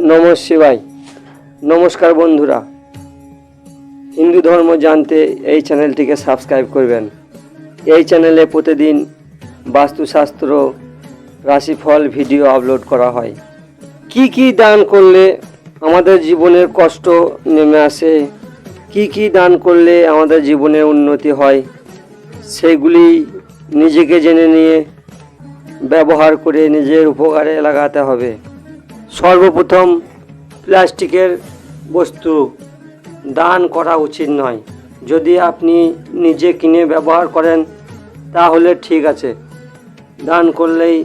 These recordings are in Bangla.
নমঃ শিবাই নমস্কার বন্ধুরা। হিন্দু ধর্ম জানতে এই চ্যানেলটিকে সাবস্ক্রাইব করবেন। এই চ্যানেলে প্রতিদিন বাস্তুশাস্ত্র, রাশিফল ভিডিও আপলোড করা হয়। কি কি দান করলে আমাদের জীবনের কষ্ট নেমে আসে? কি কি দান করলে আমাদের জীবনের উন্নতি হয়? সেগুলি নিজেকে জেনে নিয়ে ব্যবহার করে নিজের উপকারে লাগাতে হবে। সর্বপ্রথম প্লাস্টিকের বস্তু। দান করা উচিত নয়। যদি আপনি নিজে কিনে ব্যবহার করেন, তাহলে ঠিক আছে। দান করলেই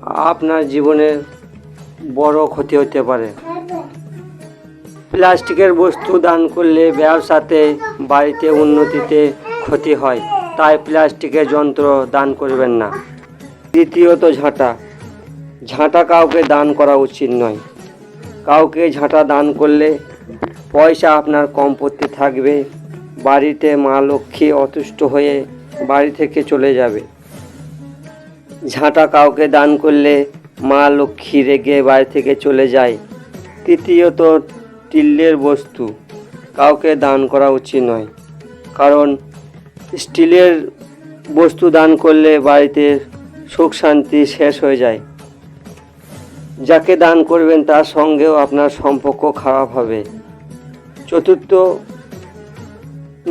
আপনার জীবনে বড় ক্ষতি হতে পারে। প্লাস্টিকের বস্তু দান করলে ব্যবসাতে, বাড়িতে উন্নতিতে ক্ষতি হয়। তাই প্লাস্টিকের যন্ত্র দান করবেন না। দ্বিতীয়ত ঝাঁটা। ঝাঁটা কাউকে দান করা উচিত নয়। কাউকে ঝাঁটা দান করলে পয়সা আপনার কম পড়তে থাকবে, বাড়িতে মা লক্ষ্মী অতুষ্ট হয়ে বাড়ি থেকে চলে যাবে। ঝাঁটা কাউকে দান করলে মা লক্ষ্মী রেগে বাড়ি থেকে চলে যায়। তৃতীয়ত টিল্লের বস্তু কাউকে দান করা উচিত নয়। কারণ স্টিলের বস্তু দান করলে বাড়িতে সুখ শান্তি শেষ হয়ে যায়। যাকে দান করবেন তার সঙ্গেও আপনার সম্পর্ক খারাপ হবে। চতুর্থ,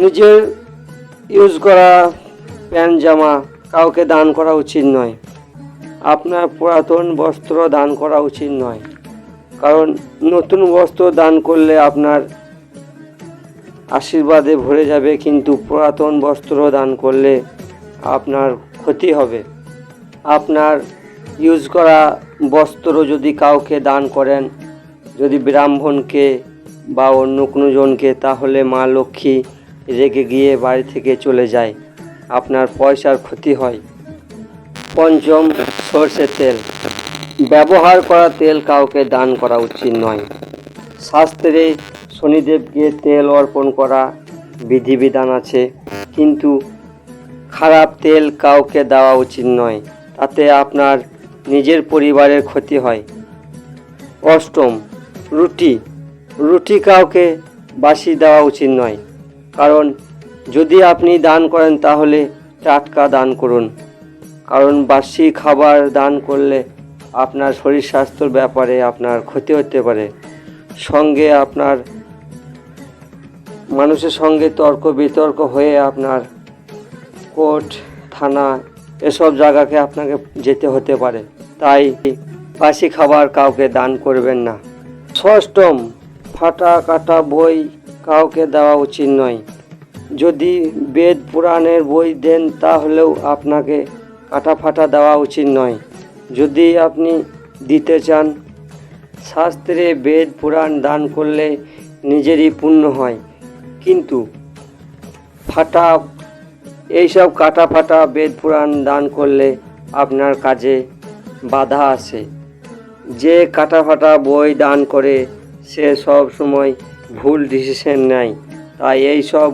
নিজের ইউজ করা প্যান্ট, জামা কাউকে দান করা উচিত নয়। আপনার পুরাতন বস্ত্র দান করা উচিত নয়। কারণ নতুন বস্ত্র দান করলে আপনার আশীর্বাদে ভরে যাবে, কিন্তু পুরাতন বস্ত্র দান করলে আপনার ক্ষতি হবে। আপনার ইউজ করা বস্ত্র যদি কাউকে দান করেন, যদি ব্রাহ্মণকে বা অন্য কোনো জনকে, তাহলে মা লক্ষ্মী রেগে গিয়ে বাড়ি থেকে চলে যায়। আপনার পয়সার ক্ষতি হয়। পঞ্চম সর্ষের তেল। ব্যবহার করা তেল কাউকে দান করা উচিত নয়। শাস্ত্রে শনিদেবকে তেল অর্পণ করা বিধিবিধান আছে, কিন্তু খারাপ তেল কাউকে দেওয়া উচিত নয়। তাতে আপনার নিজের পরিবারের ক্ষতি হয়। অষ্টম, রুটি। রুটি কাউকে বাসি দেওয়া উচিত নয়, কারণ যদি আপনি দান করেন তাহলে টাটকা দান করুন। কারণ বাসি খাবার দান করলে আপনার শরীর স্বাস্থ্যর ব্যাপারে আপনার ক্ষতি হতে পারে। সঙ্গে আপনার, মানুষের সঙ্গে তর্ক বিতর্ক হয়ে আপনার কোর্ট, থানা, এসব জায়গাকে আপনাকে যেতে হতে পারে। তাই বাসি খাবার কাউকে দান করবেন না। ষষ্ঠম, ফাটা কাটা বই কাউকে দেওয়া উচিত নয়। যদি বেদ পুরাণের বই দেন, তাহলেও আপনাকে কাটা ফাটা দেওয়া উচিত নয়। যদি আপনি দিতে চান, শাস্ত্রে বেদ পুরাণ দান করলে নিজেরই পুণ্য হয়। কিন্তু ফাটা, এইসব কাটা ফাটা বেদ পুরাণ দান করলে আপনার কাজে বাধা আসে যে কাটা ফাটা বই দান করে, সে সব সময় ভুল ডিসিশন নেয়। তাই এই সব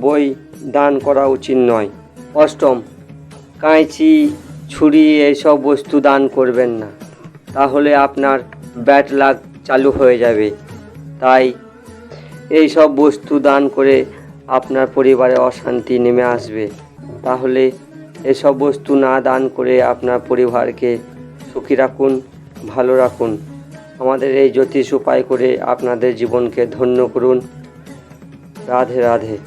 বই দান করা উচিত নয়। অষ্টম কাঁচি ছুরি এইসব বস্তু দান করবেন না। তাহলে আপনার ব্যাট লাগ চালু হয়ে যাবে। তাই এই সব বস্তু দান করে আপনার পরিবারে অশান্তি নেমে আসবে। তাহলে এসব বস্তু না দান করে আপনার পরিবারকে সুখী রাখুন, ভালো রাখুন। আমাদের এই জ্যোতিষ উপায় করে আপনাদের জীবনকে ধন্য করুন। রাধে রাধে।